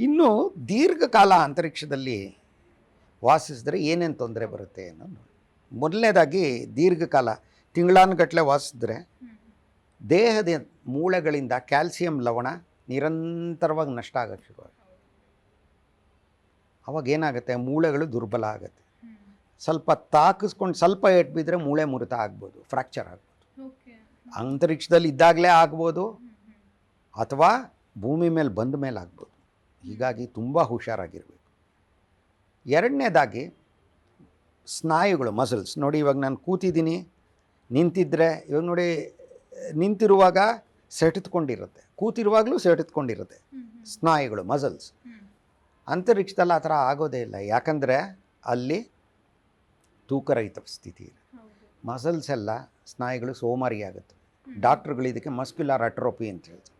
ಇನ್ನು ದೀರ್ಘಕಾಲ ಅಂತರಿಕ್ಷದಲ್ಲಿ ವಾಸಿಸಿದ್ರೆ ಏನೇನು ತೊಂದರೆ ಬರುತ್ತೆ ಅನ್ನೋದು ಮೊದಲನೇದಾಗಿ ದೀರ್ಘಕಾಲ ತಿಂಗಳಾನುಗಟ್ಟಲೆ ವಾಸಿಸಿದ್ರೆ ದೇಹದ ಮೂಳೆಗಳಿಂದ ಕ್ಯಾಲ್ಸಿಯಂ ಲವಣ ನಿರಂತರವಾಗಿ ನಷ್ಟ ಆಗೋಕ್ಕೆ ಶುರು ಆಗುತ್ತೆ ಅವಾಗ ಏನಾಗುತ್ತೆ? ಮೂಳೆಗಳು ದುರ್ಬಲ ಆಗುತ್ತೆ. ಸ್ವಲ್ಪ ತಾಕಿಸ್ಕೊಂಡು ಸ್ವಲ್ಪ ಏಟ್ ಬಿದ್ದರೆ ಮೂಳೆ ಮುರಿತ ಆಗ್ಬೋದು ಫ್ರ್ಯಾಕ್ಚರ್ ಆಗ್ಬೋದು. ಅಂತರಿಕ್ಷದಲ್ಲಿ ಇದ್ದಾಗಲೇ ಆಗ್ಬೋದು ಅಥವಾ ಭೂಮಿ ಮೇಲೆ ಬಂದ ಮೇಲೆ ಆಗ್ಬೋದು. ಹೀಗಾಗಿ ತುಂಬ ಹುಷಾರಾಗಿರಬೇಕು. ಎರಡನೇದಾಗಿ ಸ್ನಾಯುಗಳು ಮಸಲ್ಸ್ ನೋಡಿ ಇವಾಗ ನಾನು ಕೂತಿದ್ದೀನಿ ನಿಂತಿದ್ದರೆ ಇವಾಗ ನೋಡಿ ನಿಂತಿರುವಾಗ ಸೆಟೆತ್ಕೊಂಡಿರುತ್ತೆ. ಕೂತಿರುವಾಗಲೂ ಸೆಟೆತ್ಕೊಂಡಿರುತ್ತೆ. ಸ್ನಾಯುಗಳು ಮಸಲ್ಸ್ ಅಂತರಿಕ್ಷದಲ್ಲಿ ಆ ಥರ ಆಗೋದೇ ಇಲ್ಲ. ಯಾಕಂದರೆ ಅಲ್ಲಿ ತೂಕರಹಿತ ಸ್ಥಿತಿ ಇದೆ. ಮಸಲ್ಸ್ ಎಲ್ಲ ಸ್ನಾಯುಗಳು ಸೋಮಾರಿ ಆಗುತ್ತೆ ಡಾಕ್ಟ್ರುಗಳು ಇದಕ್ಕೆ ಮಸ್ಕ್ಯುಲಾರ್ ಅಟ್ರೋಪಿ ಅಂತ ಹೇಳ್ತಾರೆ.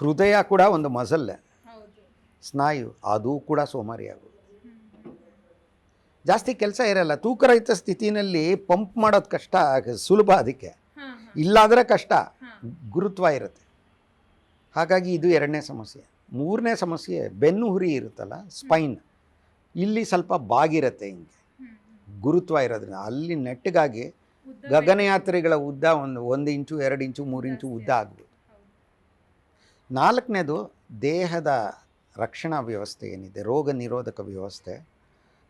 ಹೃದಯ ಕೂಡ ಒಂದು ಮಸಲ್. ಸ್ನಾಯು ಅದು ಕೂಡ ಸೋಮಾರಿ ಆಗೋದು. ಜಾಸ್ತಿ ಕೆಲಸ ಇರಲ್ಲ ತೂಕರಹಿತ ಸ್ಥಿತಿನಲ್ಲಿ ಪಂಪ್ ಮಾಡೋದು ಕಷ್ಟ ಸುಲಭ ಅದಕ್ಕೆ. ಇಲ್ಲಾದರೆ ಕಷ್ಟ ಗುರುತ್ವ ಇರುತ್ತೆ. ಹಾಗಾಗಿ ಇದು ಎರಡನೇ ಸಮಸ್ಯೆ. ಮೂರನೇ ಸಮಸ್ಯೆ ಬೆನ್ನು ಹುರಿ ಇರುತ್ತಲ್ಲ ಸ್ಪೈನ್. ಇಲ್ಲಿ ಸ್ವಲ್ಪ ಬಾಗಿರುತ್ತೆ ಹಿಂಗೆ. ಗುರುತ್ವ ಇರೋದ್ರಿಂದ. ಅಲ್ಲಿ ನೆಟ್ಟಗಾಗಿ ಗಗನಯಾತ್ರಿಗಳ ಉದ್ದ ಒಂದು ಒಂದು ಇಂಚು ಎರಡು ಇಂಚು ಮೂರು ಇಂಚು ಉದ್ದ ಆಗ್ಬೋದು ನಾಲ್ಕನೇದು ದೇಹದ ರಕ್ಷಣಾ ವ್ಯವಸ್ಥೆ ಏನಿದೆ ರೋಗ ನಿರೋಧಕ ವ್ಯವಸ್ಥೆ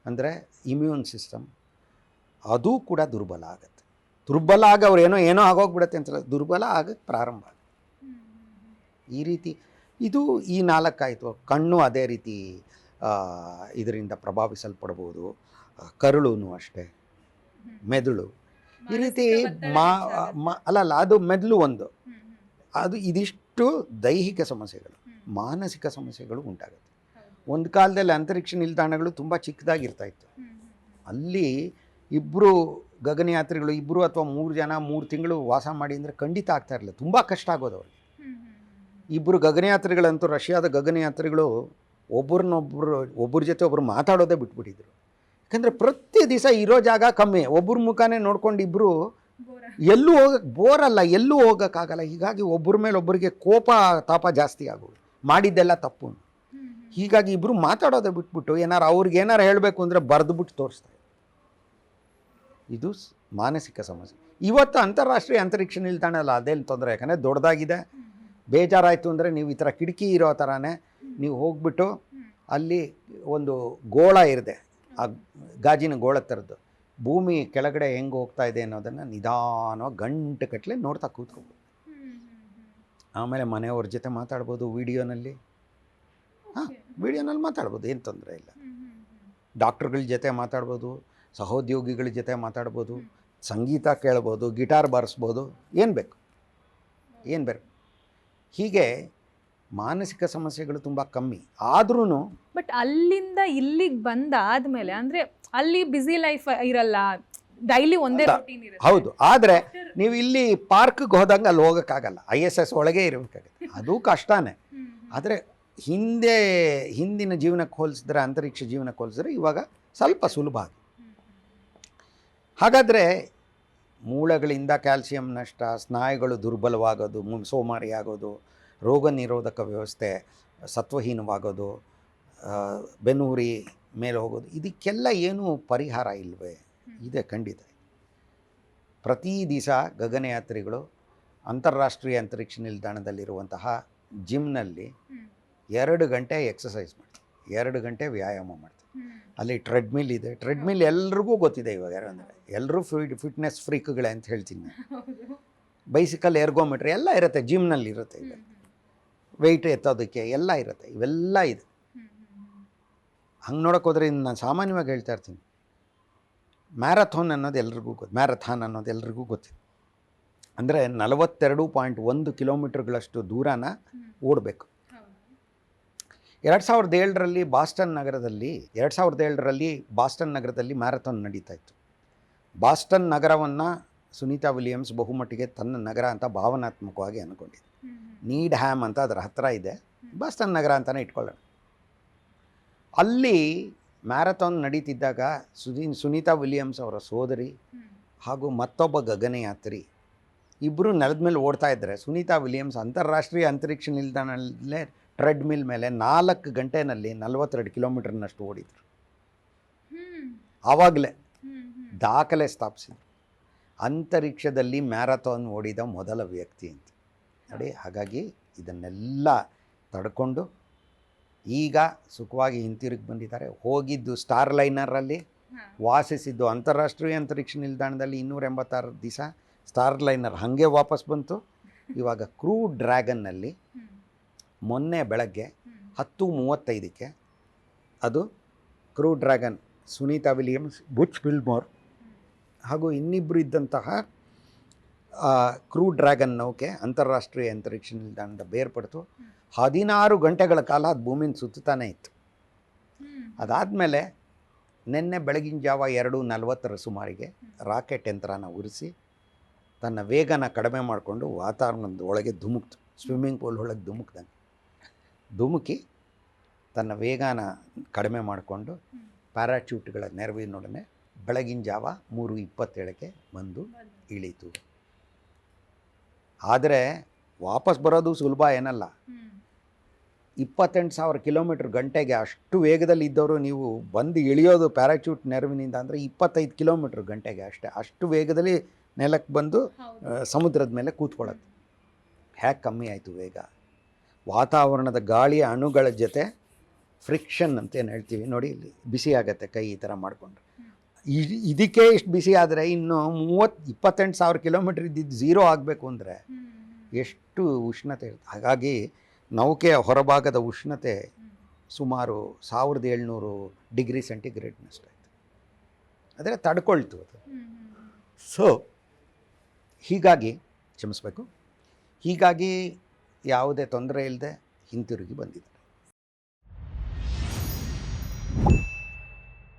ಅಂದರೆ ಇಮ್ಯೂನ್ ಸಿಸ್ಟಮ್ ಅದು ಕೂಡ ದುರ್ಬಲ ಆಗುತ್ತೆ. ದುರ್ಬಲ ಆಗ ಅವ್ರು ಏನೋ ಏನೋ ಆಗೋಗ್ಬಿಡತ್ತೆ ಅಂತಲ್ಲ ದುರ್ಬಲ ಆಗಕ್ಕೆ ಪ್ರಾರಂಭ ಆಗುತ್ತೆ. ಈ ರೀತಿ ಇದು ಈ ನಾಲ್ಕಾಯಿತು ಕಣ್ಣು ಅದೇ ರೀತಿ ಇದರಿಂದ ಪ್ರಭಾವಿಸಲ್ಪಡ್ಬೋದು ಕರುಳೂ ಅಷ್ಟೇ ಮೆದುಳು. ಈ ರೀತಿ ಮಾ ಮ- ಅಲ್ಲ ಅಲ್ಲ ಅದು ಮೆದುಳು ಒಂದು. ಅದು ಇದಿಷ್ಟು ದೈಹಿಕ ಸಮಸ್ಯೆಗಳು ಮಾನಸಿಕ ಸಮಸ್ಯೆಗಳು ಉಂಟಾಗುತ್ತೆ. ಒಂದು ಕಾಲದಲ್ಲಿ ಅಂತರಿಕ್ಷ ನಿಲ್ದಾಣಗಳು ತುಂಬ ಚಿಕ್ಕದಾಗಿರ್ತಾ ಇತ್ತು. ಅಲ್ಲಿ ಇಬ್ಬರು ಗಗನಯಾತ್ರಿಗಳು ಇಬ್ಬರು ಅಥವಾ ಮೂರು ಜನ ಮೂರು ತಿಂಗಳು ವಾಸ ಮಾಡಿ ಅಂದರೆ ಖಂಡಿತ ಆಗ್ತಾ ಇರಲಿಲ್ಲ. ತುಂಬ ಕಷ್ಟ ಆಗೋದು ಅವ್ರಿಗೆ. ಇಬ್ಬರು ಗಗನಯಾತ್ರಿಗಳಂತೂ ರಷ್ಯಾದ ಗಗನಯಾತ್ರಿಗಳು ಒಬ್ಬರನ್ನೊಬ್ಬರು ಒಬ್ಬರ ಜೊತೆ ಒಬ್ಬರು ಮಾತಾಡೋದೇ ಬಿಟ್ಬಿಟ್ಟಿದ್ರು. ಯಾಕಂದರೆ ಪ್ರತಿ ದಿವಸ ಇರೋ ಜಾಗ ಕಮ್ಮಿ. ಒಬ್ಬರ ಮುಖಾನೇ ನೋಡ್ಕೊಂಡು ಇಬ್ಬರು ಎಲ್ಲೂ ಹೋಗಕ್ಕೆ ಬೋರ್ ಅಲ್ಲ ಎಲ್ಲೂ ಹೋಗೋಕ್ಕಾಗಲ್ಲ. ಹೀಗಾಗಿ ಒಬ್ಬರ ಮೇಲೆ ಒಬ್ಬರಿಗೆ ಕೋಪ ತಾಪ ಜಾಸ್ತಿ ಆಗೋದು. ಮಾಡಿದ್ದೆಲ್ಲ ತಪ್ಪು. ಹೀಗಾಗಿ ಇಬ್ಬರು ಮಾತಾಡೋದೇ ಬಿಟ್ಬಿಟ್ಟು ಏನಾರು ಅವ್ರಿಗೆ ಏನಾರು ಹೇಳಬೇಕು ಅಂದರೆ ಬರೆದುಬಿಟ್ಟು ತೋರಿಸ್ತಾರೆ ಇದು ಮಾನಸಿಕ ಸಮಸ್ಯೆ. ಇವತ್ತು ಅಂತಾರಾಷ್ಟ್ರೀಯ ಅಂತರಿಕ್ಷ ನಿಲ್ದಾಣ ಅಲ್ಲ ಅದೇನು ತೊಂದರೆ? ಯಾಕಂದರೆ ದೊಡ್ಡದಾಗಿದೆ. ಬೇಜಾರಾಯಿತು ಅಂದರೆ ನೀವು ಈ ಥರ ಕಿಟಕಿ ಇರೋ ಥರನೇ ನೀವು ಹೋಗ್ಬಿಟ್ಟು ಅಲ್ಲಿ ಒಂದು ಗೋಳ ಇರಿದೆ. ಆ ಗಾಜಿನ ಗೋಳ ಥರದ್ದು ಭೂಮಿ ಕೆಳಗಡೆ ಹೆಂಗೆ ಹೋಗ್ತಾ ಇದೆ ಅನ್ನೋದನ್ನು ನಿಧಾನವಾಗಿ ಗಂಟೆ ಕಟ್ಟಲೆ ನೋಡ್ತಾ ಕೂತ್ಕೋಬೋದು. ಆಮೇಲೆ ಮನೆಯವ್ರ ಜೊತೆ ಮಾತಾಡ್ಬೋದು ವೀಡಿಯೋನಲ್ಲಿ. ಹಾಂ ವೀಡಿಯೋನಲ್ಲಿ ಮಾತಾಡ್ಬೋದು ಏನು ತೊಂದರೆ ಇಲ್ಲ. ಡಾಕ್ಟ್ರುಗಳ ಜೊತೆ ಮಾತಾಡ್ಬೋದು ಸಹೋದ್ಯೋಗಿಗಳ ಜೊತೆ ಮಾತಾಡ್ಬೋದು ಸಂಗೀತ ಕೇಳ್ಬೋದು ಗಿಟಾರ್ ಬಾರಿಸ್ಬೋದು ಏನು ಬೇಕು? ಏನು ಬೇಕು? ಹೀಗೆ ಮಾನಸಿಕ ಸಮಸ್ಯೆಗಳು ತುಂಬ ಕಮ್ಮಿ. ಆದ್ರೂ ಬಟ್ ಅಲ್ಲಿಂದ ಇಲ್ಲಿಗೆ ಬಂದಾದ್ಮೇಲೆ ಅಂದ್ರೆ ಅಲ್ಲಿ ಬಿಸಿ ಲೈಫ್ ಇರಲ್ಲ ಡೈಲಿ ಒಂದೇ ಅಲ್ಲ, routine ಇರುತ್ತೆ. ಹೌದು. ಆದರೆ ನೀವು ಇಲ್ಲಿ ಪಾರ್ಕ್ಗೆ ಹೋದಂಗೆ ಅಲ್ಲಿ ಹೋಗೋಕ್ಕಾಗಲ್ಲ. ಐ ಎಸ್ ಎಸ್ ಒಳಗೆ ಇರಬೇಕಾಗುತ್ತೆ. ಅದು ಕಷ್ಟನೇ. ಹ್ಮ್, ಆದರೆ ಹಿಂದೆ ಹಿಂದಿನ ಜೀವನಕ್ಕೆ ಹೋಲಿಸಿದ್ರೆ ಅಂತರಿಕ್ಷ ಜೀವನಕ್ಕೆ ಹೋಲಿಸಿದ್ರೆ ಇವಾಗ ಸ್ವಲ್ಪ ಸುಲಭ ಹಾಗಾದರೆ ಮೂಳೆಗಳಿಂದ ಕ್ಯಾಲ್ಸಿಯಂ ನಷ್ಟ ಸ್ನಾಯುಗಳು ದುರ್ಬಲವಾಗೋದು ಮು- ಸೋಮಾರಿ ಆಗೋದು ರೋಗ ನಿರೋಧಕ ವ್ಯವಸ್ಥೆ ಸತ್ವಹೀನವಾಗೋದು ಬೆನ್ನೂರಿ ಮೇಲೆ ಹೋಗೋದು ಇದಕ್ಕೆಲ್ಲ ಏನೂ ಪರಿಹಾರ ಇಲ್ವೇ? ಇದೆ ಖಂಡಿತ. ಪ್ರತಿ ದಿವಸ ಗಗನಯಾತ್ರಿಗಳು ಅಂತಾರಾಷ್ಟ್ರೀಯ ಅಂತರಿಕ್ಷ ನಿಲ್ದಾಣದಲ್ಲಿರುವಂತಹ ಜಿಮ್ನಲ್ಲಿ ಎರಡು ಗಂಟೆ ಎಕ್ಸಸೈಸ್ ಮಾಡ್ತಾರೆ. ಎರಡು ಗಂಟೆ ವ್ಯಾಯಾಮ ಮಾಡ್ತಾರೆ. ಅಲ್ಲಿ ಟ್ರೆಡ್ಮಿಲ್ ಇದೆ. ಟ್ರೆಡ್ಮಿಲ್ ಎಲ್ರಿಗೂ ಗೊತ್ತಿದೆ ಇವಾಗ ಯಾರಂದರೆ. ಎಲ್ಲರೂ ಫಿಟ್ ಫಿಟ್ನೆಸ್ ಫ್ರೀಕ್ಗಳೇ ಅಂತ ಹೇಳ್ತೀನಿ. ಬೈಸಿಕಲ್ ಎರ್ಗೋಮೀಟ್ರ್ ಎಲ್ಲ ಇರುತ್ತೆ ಜಿಮ್ನಲ್ಲಿ ಇರುತ್ತೆ ಈಗ. ವೆಯ್ಟ್ ಎತ್ತೋದಕ್ಕೆ ಎಲ್ಲ ಇರುತ್ತೆ. ಇವೆಲ್ಲ ಇದೆ. ಹಂಗೆ ನೋಡೋಕೆ ಹೋದರೆ ಇನ್ನು ನಾನು ಸಾಮಾನ್ಯವಾಗಿ ಹೇಳ್ತಾ ಇರ್ತೀನಿ. ಮ್ಯಾರಥಾನ್ ಅನ್ನೋದು ಎಲ್ರಿಗೂ ಗೊತ್ತು ಮ್ಯಾರಥಾನ್ ಅನ್ನೋದು ಎಲ್ರಿಗೂ ಗೊತ್ತಿದೆ. ಅಂದರೆ ನಲವತ್ತೆರಡು ಪಾಯಿಂಟ್ ಒಂದು ಕಿಲೋಮೀಟ್ರ್ಗಳಷ್ಟು ದೂರನ ಓಡಬೇಕು. ಎರಡು ಸಾವಿರದ ಏಳರಲ್ಲಿ ಬಾಸ್ಟನ್ ನಗರದಲ್ಲಿ ಎರಡು ಸಾವಿರದ ಏಳರಲ್ಲಿ ಬಾಸ್ಟನ್ ನಗರದಲ್ಲಿ ಮ್ಯಾರಥಾನ್ ನಡೀತಾ ಇತ್ತು. ಬಾಸ್ಟನ್ ನಗರವನ್ನು ಸುನೀತಾ ವಿಲಿಯಮ್ಸ್ ಬಹುಮಟ್ಟಿಗೆ ತನ್ನ ನಗರ ಅಂತ ಭಾವನಾತ್ಮಕವಾಗಿ ಅಂದ್ಕೊಂಡಿದೆ ನೀಡ್ ಹ್ಯಾಮ್ ಅಂತ ಅದರ ಹತ್ತಿರ ಇದೆ. ಬಸ್ಟನ್ ನಗರ ಅಂತಲೇ ಇಟ್ಕೊಳ್ಳೋಣ. ಅಲ್ಲಿ ಮ್ಯಾರಥಾನ್ ನಡೀತಿದ್ದಾಗ ಸುದೀನ್ ಸುನೀತಾ ವಿಲಿಯಮ್ಸ್ ಅವರ ಸೋದರಿ ಹಾಗೂ ಮತ್ತೊಬ್ಬ ಗಗನಯಾತ್ರಿ ಇಬ್ಬರು ನೆಲದ ಮೇಲೆ ಓಡ್ತಾ ಇದ್ದಾರೆ ಸುನೀತಾ ವಿಲಿಯಮ್ಸ್ ಅಂತಾರಾಷ್ಟ್ರೀಯ ಅಂತರಿಕ್ಷ ನಿಲ್ದಾಣದಲ್ಲೇ ಟ್ರೆಡ್ಮಿಲ್ ಮೇಲೆ ನಾಲ್ಕು ಗಂಟೆನಲ್ಲಿ ನಲವತ್ತೆರಡು ಕಿಲೋಮೀಟರ್ನಷ್ಟು ಓಡಿದ್ರು. ಆವಾಗಲೇ ದಾಖಲೆ ಸ್ಥಾಪಿಸಿದ್ರು. ಅಂತರಿಕ್ಷದಲ್ಲಿ ಮ್ಯಾರಥಾನ್ ಓಡಿದ ಮೊದಲ ವ್ಯಕ್ತಿ ಅಂತ. ನೋಡಿ ಹಾಗಾಗಿ ಇದನ್ನೆಲ್ಲ ತಡ್ಕೊಂಡು ಈಗ ಸುಖವಾಗಿ ಹಿಂತಿರುಗಿ ಬಂದಿದ್ದಾರೆ. ಹೋಗಿದ್ದು ಸ್ಟಾರ್ ಲೈನರಲ್ಲಿ ವಾಸಿಸಿದ್ದು ಅಂತಾರಾಷ್ಟ್ರೀಯ ಅಂತರಿಕ್ಷ ನಿಲ್ದಾಣದಲ್ಲಿ ಇನ್ನೂರ ಎಂಬತ್ತಾರು ದಿವಸ ಸ್ಟಾರ್ ಲೈನರ್ ಹಾಗೆ ವಾಪಸ್ ಬಂತು. ಇವಾಗ ಕ್ರೂ ಡ್ರ್ಯಾಗನ್ನಲ್ಲಿ ಮೊನ್ನೆ ಬೆಳಗ್ಗೆ ಹತ್ತು ಮೂವತ್ತೈದಕ್ಕೆ ಅದು crew dragon Sunita Williams Butch Wilmore ಹಾಗೂ ಇನ್ನಿಬ್ಬರು ಇದ್ದಂತಹ ಕ್ರೂ ಡ್ರ್ಯಾಗನ್ ನೌಕೆ ಅಂತಾರಾಷ್ಟ್ರೀಯ ಅಂತರಿಕ್ಷ ನಿಲ್ದಾಣದ ಬೇರ್ಪಡ್ತು. ಹದಿನಾರು ಗಂಟೆಗಳ ಕಾಲ ಅದು ಭೂಮಿನ ಸುತ್ತಾನೆ ಇತ್ತು. ಅದಾದಮೇಲೆ ನಿನ್ನೆ ಬೆಳಗಿನ ಜಾವ ಎರಡು ನಲವತ್ತರ ಸುಮಾರಿಗೆ ರಾಕೆಟ್ ಯಂತ್ರನ ಉರಿಸಿ ತನ್ನ ವೇಗನ ಕಡಿಮೆ ಮಾಡಿಕೊಂಡು ವಾತಾವರಣದ ಒಳಗೆ ಧುಮುಕ್ತು. ಸ್ವಿಮ್ಮಿಂಗ್ ಪೂಲ್ ಒಳಗೆ ಧುಮುಕ್ದಂಗೆ. ಧುಮುಕಿ ತನ್ನ ವೇಗನ ಕಡಿಮೆ ಮಾಡಿಕೊಂಡು ಪ್ಯಾರಾಚೂಟ್ಗಳ ನೆರವಿನೊಡನೆ ಬೆಳಗಿನ ಜಾವ ಮೂರು ಇಪ್ಪತ್ತೇಳಕ್ಕೆ ಬಂದು ಇಳೀತು ಆದರೆ ವಾಪಸ್ ಬರೋದು ಸುಲಭ ಏನಲ್ಲ. ಇಪ್ಪತ್ತೆಂಟು ಸಾವಿರ ಕಿಲೋಮೀಟ್ರ್ ಗಂಟೆಗೆ ಅಷ್ಟು ವೇಗದಲ್ಲಿ ಇದ್ದವರು ನೀವು ಬಂದು ಇಳಿಯೋದು ಪ್ಯಾರಾಚೂಟ್ ನೆರವಿನಿಂದ ಅಂದರೆ ಇಪ್ಪತ್ತೈದು ಕಿಲೋಮೀಟ್ರ್ ಗಂಟೆಗೆ ಅಷ್ಟೇ. ಅಷ್ಟು ವೇಗದಲ್ಲಿ ನೆಲಕ್ಕೆ ಬಂದು ಸಮುದ್ರದ ಮೇಲೆ ಕೂತ್ಕೊಳ್ಳೋದು. ಹ್ಯಾಕ್ ಕಮ್ಮಿ ಆಯಿತು ವೇಗ. ವಾತಾವರಣದ ಗಾಳಿಯ ಅಣುಗಳ ಜೊತೆ ಫ್ರಿಕ್ಷನ್ ಅಂತ ಏನು ಹೇಳ್ತೀವಿ? ನೋಡಿ ಇಲ್ಲಿ ಬಿಸಿ ಆಗತ್ತೆ ಕೈ ಈ ಥರ ಮಾಡಿಕೊಂಡ್ರೆ ಇದಕ್ಕೆ ಇಷ್ಟು ಬಿಸಿ ಆದರೆ ಇನ್ನು ಮೂವತ್ತು ಇಪ್ಪತ್ತೆಂಟು ಸಾವಿರ ಕಿಲೋಮೀಟ್ರ್ ಇದ್ದಿದ್ದು ಝೀರೋ ಆಗಬೇಕು ಅಂದರೆ ಎಷ್ಟು ಉಷ್ಣತೆ ಇರುತ್ತೆ? ಹಾಗಾಗಿ ನೌಕೆಯ ಹೊರಭಾಗದ ಉಷ್ಣತೆ ಸುಮಾರು ಸಾವಿರದ ಏಳ್ನೂರು ಡಿಗ್ರಿ ಸೆಂಟಿಗ್ರೇಡ್ನಷ್ಟಾಯಿತು ಆದರೆ ತಡ್ಕೊಳ್ತು ಅದು. ಸೊ ಹೀಗಾಗಿ ಕ್ಷಮಿಸ್ಬೇಕು. ಹೀಗಾಗಿ ಯಾವುದೇ ತೊಂದರೆ ಇಲ್ಲದೆ ಹಿಂತಿರುಗಿ ಬಂದಿದ್ದಾರೆ